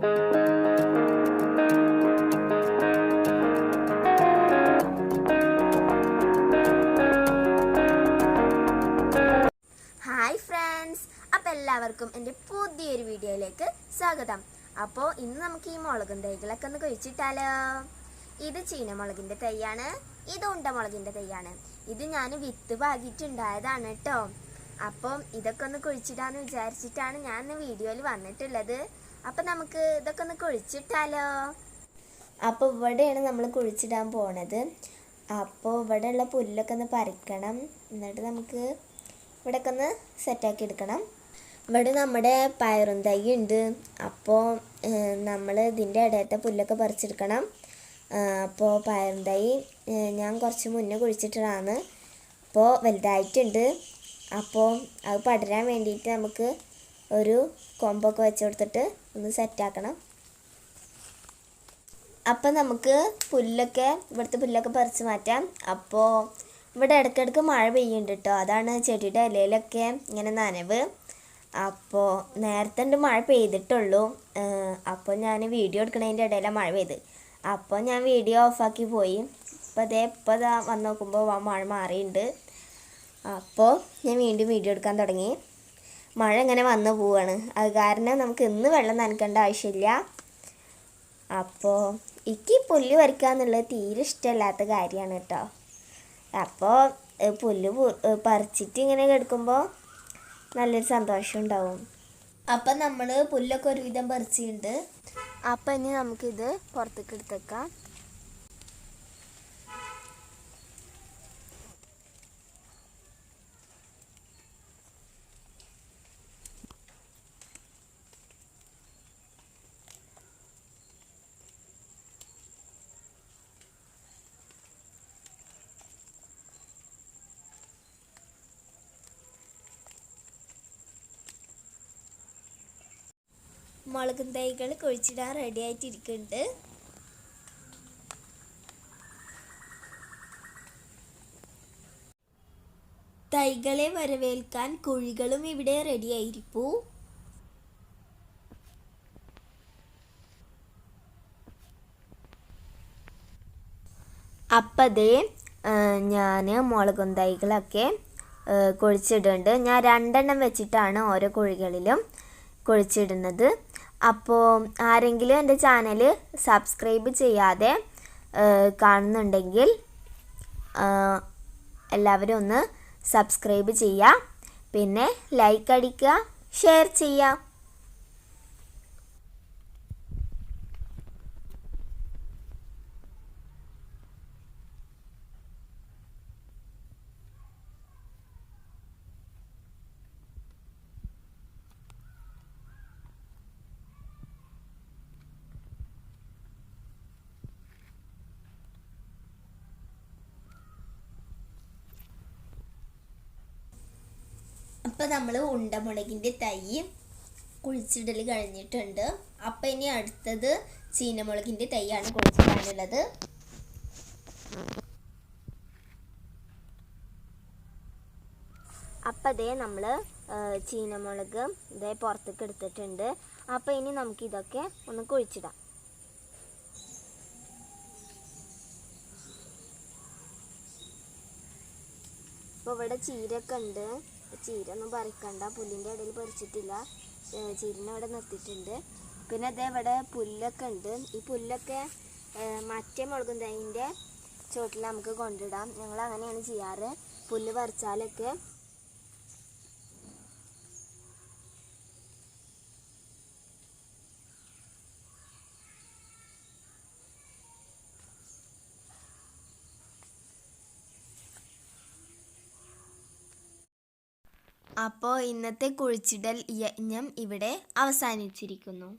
Hi friends. അപ്പോൾ എല്ലാവർക്കും എന്റെ പുതിയൊരു വീഡിയോയിലേക്ക് സ്വാഗതം. അപ്പോൾ ഇന്ന് നമുക്ക് ഈ മുളകും തൈകളൊക്കെ ഒന്ന് കുഴിച്ചിട്ടാലോ? ഇത് ചീനമുളകിന്റെ തൈയാണ്. ഇത് ഉണ്ടമുളകിന്റെ തൈയാണ്. ഇത് ഞാൻ വിത്ത് പാകിയിട്ടുണ്ടായതാണ് കേട്ടോ. അപ്പം ഇതൊക്കെ ഒന്ന് കുഴിച്ചിടാന്ന് വിചാരിച്ചിട്ടാണ് ഞാൻ ഇന്ന് വീഡിയോയിൽ വന്നിട്ടുള്ളത്. അപ്പം നമുക്ക് ഇതൊക്കെ ഒന്ന് കുഴിച്ചിട്ടാലോ? അപ്പോൾ ഇവിടെയാണ് നമ്മൾ കുഴിച്ചിടാൻ പോണത്. അപ്പോൾ ഇവിടെയുള്ള പുല്ലൊക്കെ ഒന്ന് പറിക്കണം. എന്നിട്ട് നമുക്ക് ഇവിടെയൊക്കെ ഒന്ന് സെറ്റാക്കി എടുക്കണം. ഇവിടെ നമ്മുടെ പയറും തൈ ഉണ്ട്. അപ്പോൾ നമ്മൾ ഇതിന്റെ ഇടയത്തെ പുല്ലൊക്കെ പറിച്ചെടുക്കണം. അപ്പോൾ പയറും തൈ ഞാൻ കുറച്ച് മുന്നേ കുഴിച്ചിട്ടതാണ്. അപ്പോൾ വലുതായിട്ടുണ്ട്. അപ്പോൾ അത് പടരാൻ വേണ്ടിയിട്ട് നമുക്ക് ഒരു കൊമ്പൊക്കെ വെച്ച് കൊടുത്തിട്ട് ഒന്ന് സെറ്റാക്കണം അപ്പം നമുക്ക് പുല്ലൊക്കെ ഇവിടുത്തെ പുല്ലൊക്കെ പറിച്ച് മാറ്റാം. അപ്പോൾ ഇവിടെ ഇടയ്ക്കിടയ്ക്ക് മഴ പെയ്യുന്നുണ്ട് കേട്ടോ അതാണ് ചെടിയുടെ ഇലയിലൊക്കെ ഇങ്ങനെ നനവ്. അപ്പോൾ നേരത്തെ മഴ പെയ്തിട്ടുള്ളൂ. അപ്പോൾ ഞാൻ വീഡിയോ എടുക്കണതിന്റെ ഇടയിലാണ് മഴ പെയ്ത്. അപ്പോൾ ഞാൻ വീഡിയോ ഓഫാക്കി പോയി. ഇപ്പോൾ അതേ ഇപ്പോൾ ഇതാ വന്ന് നോക്കുമ്പോൾ മഴ മാറിയിട്ടുണ്ട് അപ്പോൾ ഞാൻ വീണ്ടും വീഡിയോ എടുക്കാൻ തുടങ്ങി. മഴ ഇങ്ങനെ വന്നു പോവാണ്. അത് കാരണം നമുക്ക് ഇന്ന് വെള്ളം നനക്കേണ്ട ആവശ്യമില്ല. അപ്പോൾ എനിക്ക് പുല്ല് വരയ്ക്കുക എന്നുള്ളത് തീരെ ഇഷ്ടമല്ലാത്ത കാര്യമാണ് കേട്ടോ. അപ്പോൾ പുല്ല് പറിച്ചിട്ട് ഇങ്ങനെ കിടക്കുമ്പോൾ നല്ലൊരു സന്തോഷം ഉണ്ടാവും. അപ്പം നമ്മൾ പുല്ലൊക്കെ ഒരുവിധം പറിച്ചിട്ടുണ്ട്. അപ്പം ഇനി നമുക്കിത് പുറത്തേക്ക് എടുത്തേക്കാം മുളകും തൈകൾ കുഴിച്ചിടാൻ റെഡി ആയിട്ടിരിക്കുന്നുണ്ട്. തൈകളെ വരവേൽക്കാൻ കുഴികളും ഇവിടെ റെഡിയായിരിക്കൂ അപ്പതേ ഞാൻ മുളകും തൈകളൊക്കെ കുഴിച്ചിടുന്നുണ്ട്. ഞാൻ രണ്ടെണ്ണം വെച്ചിട്ടാണ് ഓരോ കുഴികളിലും കുഴിച്ചിടുന്നത്. അപ്പോൾ ആരെങ്കിലും എന്റെ ചാനൽ സബ്സ്ക്രൈബ് ചെയ്യാതെ കാണുന്നുണ്ടെങ്കിൽ എല്ലാവരും ഒന്ന് സബ്സ്ക്രൈബ് ചെയ്യുക പിന്നെ ലൈക്ക് അടിക്കുക ഷെയർ ചെയ്യുക അപ്പം നമ്മൾ ഉണ്ടമുളകിന്റെ തൈ കുഴിച്ചിടൽ കഴിഞ്ഞിട്ടുണ്ട്. അപ്പം ഇനി അടുത്തത് ചീനമുളകിന്റെ തൈയാണ് കുഴിച്ചിടാനുള്ളത്. അപ്പം അതേ നമ്മൾ ചീനമുളക് ഇതേ പുറത്തേക്ക് എടുത്തിട്ടുണ്ട്. അപ്പം ഇനി നമുക്ക് ഇതൊക്കെ ഒന്ന് കുഴിച്ചിടാം. അപ്പോൾ ഇവിടെ ചീരൊക്കെ ഉണ്ട്. ചീര ഒന്നും പറിക്കണ്ട. പുല്ലിന്റെ ഇടയിൽ പറിച്ചിട്ടില്ല ചീരനെ ഇവിടെ നിർത്തിയിട്ടുണ്ട്. പിന്നെ അതേ ഇവിടെ പുല്ലൊക്കെ ഉണ്ട്. ഈ പുല്ലൊക്കെ മറ്റേ മുളകും തൈന്റെ ചോട്ടിൽ നമുക്ക് കൊണ്ടിടാം. ഞങ്ങൾ അങ്ങനെയാണ് ചെയ്യാറ്. പുല്ല് പറിച്ചാലൊക്കെ അപ്പോൾ ഇന്നത്തെ കുഴിച്ചിടൽ യജ്ഞം ഇവിടെ അവസാനിച്ചിരിക്കുന്നു.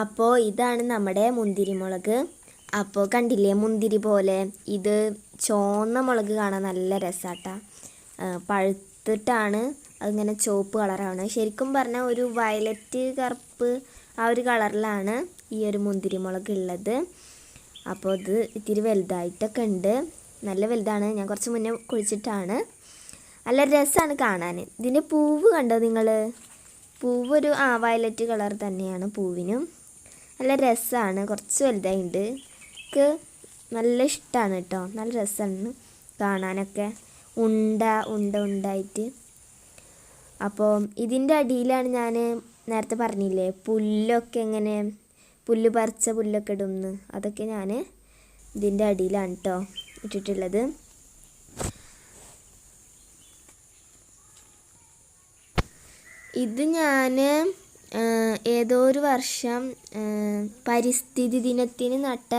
അപ്പോൾ ഇതാണ് നമ്മുടെ മുന്തിരിമുളക്. അപ്പോൾ കണ്ടില്ലേ മുന്തിരി പോലെ? ഇത് ചുവന്ന മുളക് കാണാൻ നല്ല രസാട്ടാ. പഴുത്തിട്ടാണ് അതിങ്ങനെ ചുവപ്പ് കളറാണ്. ശരിക്കും പറഞ്ഞാൽ ഒരു വയലറ്റ് കറുപ്പ് ആ ഒരു കളറിലാണ് ഈ ഒരു മുന്തിരിമുളക് ഉള്ളത്. അപ്പോൾ ഇത് ഇത്തിരി വലുതായിട്ടൊക്കെ ഉണ്ട്. നല്ല വലുതാണ്. ഞാൻ കുറച്ച് മുന്നേ കുഴിച്ചിട്ടാണ് നല്ല രസമാണ് കാണാൻ. ഇതിന്റെ പൂവ് കണ്ടോ നിങ്ങൾ പൂവ് ഒരു ആ വയലറ്റ് കളർ തന്നെയാണ് പൂവിനും. നല്ല രസമാണ് കുറച്ച് വലുതായിട്ടുണ്ട് എനിക്ക് നല്ല ഇഷ്ടമാണ് കേട്ടോ. നല്ല രസമാണ് കാണാനൊക്കെ. ഉണ്ട ഉണ്ട ഉണ്ടായിട്ട്. അപ്പോൾ ഇതിന്റെ അടിയിലാണ് ഞാൻ നേരത്തെ പറഞ്ഞില്ലേ പുല്ലൊക്കെ എങ്ങനെ പുല്ല് പറിച്ച പുല്ലൊക്കെ ഇടുമെന്ന് അതൊക്കെ ഞാൻ ഇതിന്റെ അടിയിലാണ് കേട്ടോ ഇട്ടിട്ടുള്ളത്. ഇത് ഞാൻ ഏതോ ഒരു വർഷം പരിസ്ഥിതി ദിനത്തിന് നട്ട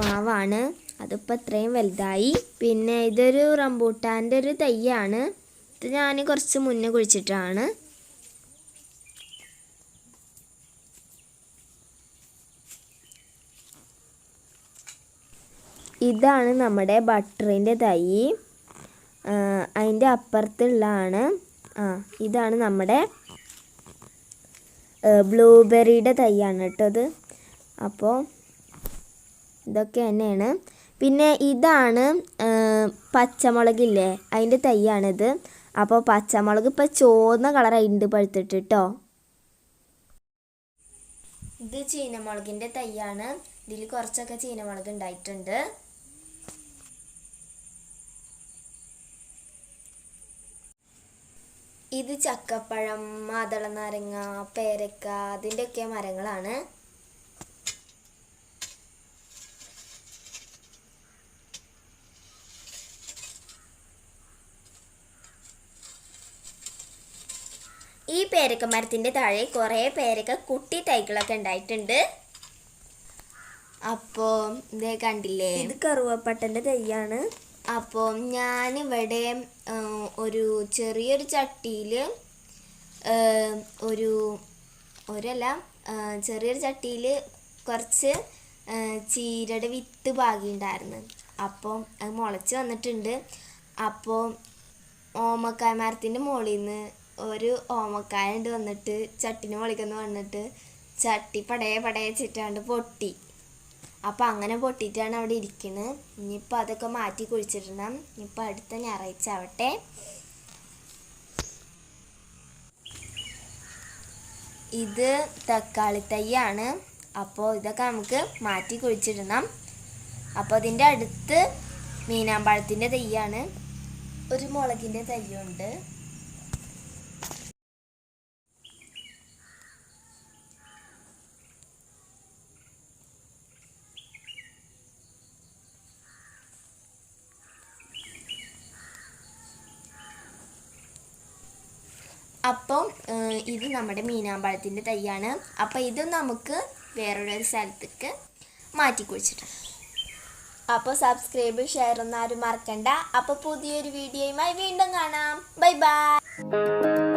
മാവാണ്. അതിപ്പോൾ ഇത്രയും വലുതായി. പിന്നെ ഇതൊരു റംബൂട്ടാന്റെ ഒരു തൈയാണ്. ഇത് ഞാൻ കുറച്ച് മുന്നേ കുഴിച്ചിട്ടാണ്. ഇതാണ് നമ്മുടെ ബട്ടറിന്റെ തൈ. അതിന്റെ അപ്പുറത്തുള്ളതാണ്. ആ ഇതാണ് നമ്മുടെ ബ്ലൂബെറിയുടെ തൈയാണ് ഇത് അപ്പോൾ ഇതൊക്കെ തന്നെയാണ്. പിന്നെ ഇതാണ് പച്ചമുളകില്ലേ അതിന്റെ തൈയാണിത്. അപ്പോൾ പച്ചമുളക് ഇപ്പോൾ ചുവന്ന കളറായിട്ടുണ്ട് പഴുത്തിട്ട് കേട്ടോ ഇത് ചീനമുളകിന്റെ തൈയാണ്. ഇതിൽ കുറച്ചൊക്കെ ചീനമുളക് ഉണ്ടായിട്ടുണ്ട് ഇത് ചക്കപ്പഴം മാതള നാരങ്ങ പേരക്ക അതിന്റെയൊക്കെ മരങ്ങളാണ്. ഈ പേരക്ക മരത്തിന്റെ താഴെ കുറേ പേരക്ക കുട്ടി തൈകളൊക്കെ ഉണ്ടായിട്ടുണ്ട്. അപ്പോൾ ഇതേ കണ്ടില്ലേ? ഇത് കറുവപ്പട്ടന്റെ തൈയാണ്. അപ്പോൾ ഞാനിവിടെ ഒരു ചെറിയൊരു ചട്ടിയിൽ ഒരു ഒരല്ല ചെറിയൊരു ചട്ടിയിൽ കുറച്ച് ചീരയുടെ വിത്ത് ഉണ്ടായിരുന്നു അപ്പോൾ അത് മുളച്ച് വന്നിട്ടുണ്ട്. അപ്പോൾ ഓമക്കായ മരത്തിന്റെ മുകളിൽ നിന്ന് ഒരു ഓമക്കായ ഉണ്ട് വന്നിട്ട് ചട്ടിന്റെ മുകളിൽ വന്നിട്ട് ചട്ടി പടയെ പടയെ ചിറ്റാണ്ട് പൊട്ടി. അപ്പോൾ അങ്ങനെ പൊട്ടിയിട്ടാണ് അവിടെ ഇരിക്കുന്നത് ഇനിയിപ്പോൾ അതൊക്കെ മാറ്റി കുഴിച്ചിടണം. ഇനിയിപ്പോൾ അടുത്ത ഞായറാഴ്ച ആവട്ടെ. ഇത് തക്കാളി തൈയാണ്. അപ്പോൾ ഇതൊക്കെ നമുക്ക് മാറ്റി കുഴിച്ചിടണം. അപ്പോൾ അതിന്റെ അടുത്ത് മീനാമ്പഴത്തിന്റെ തയ്യാണ് ഒരു മുളകിന്റെ തൈയുണ്ട്. അപ്പം ഇത് നമ്മുടെ മീനാമ്പഴത്തിന്റെ തൈയാണ്. അപ്പം ഇത് നമുക്ക് വേറൊരു സ്ഥലത്തേക്ക് മാറ്റി കുഴിച്ചിട്ട് അപ്പോൾ സബ്സ്ക്രൈബ് ഷെയർ ഒന്നും ആരും മറക്കണ്ട. അപ്പോൾ പുതിയൊരു വീഡിയോയുമായി വീണ്ടും കാണാം. Bye bye